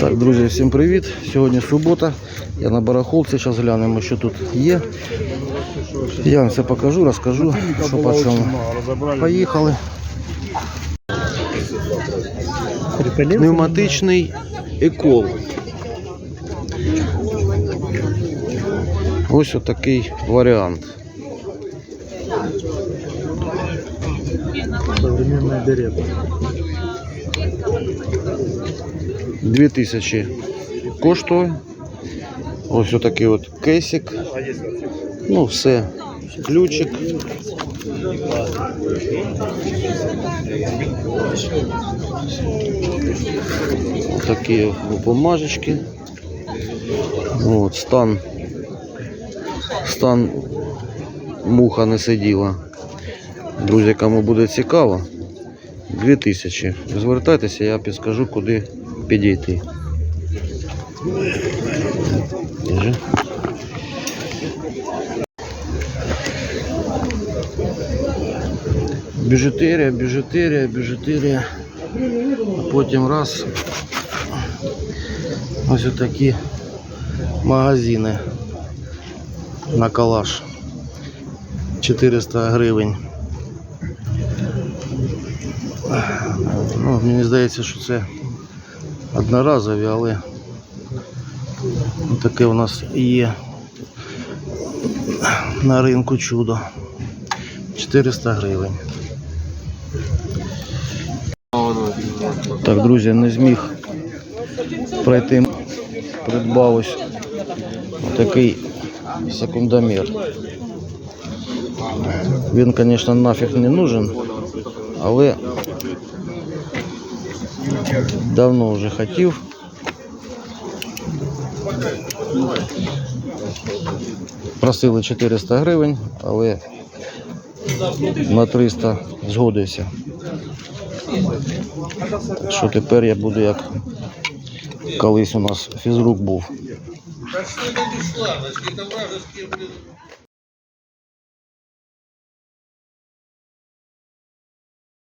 Так, друзі, всім привіт. Сьогодні субота. Я на барахолці. Зараз глянемо, що тут є. Я вам все покажу, розкажу, що по чому. Поїхали. Пневматичний екол. Ось отакий варіант. Современная берета. 2000 коштує. Ось отакий от кейсик. Ну, все. Ключик. Такі бумажечки. От, стан. Стан муха не сиділа. Друзі, кому буде цікаво, 2000. Звертайтеся, я підскажу, куди підійти. Біжутерія, біжутерія, біжутерія. А Потім раз. Ось такі магазини на калаш. 400 гривень. Ну, мені здається, що це одноразові, але таке у нас є на ринку чудо. 400 гривень. Так, друзі, не зміг пройти. Придбав ось такий секундомір. Він, звісно, нафіг не нужен, але давно вже хотів. Просили 400 гривень, але на 300 згодився. Так що тепер я буду як колись у нас фізрук був.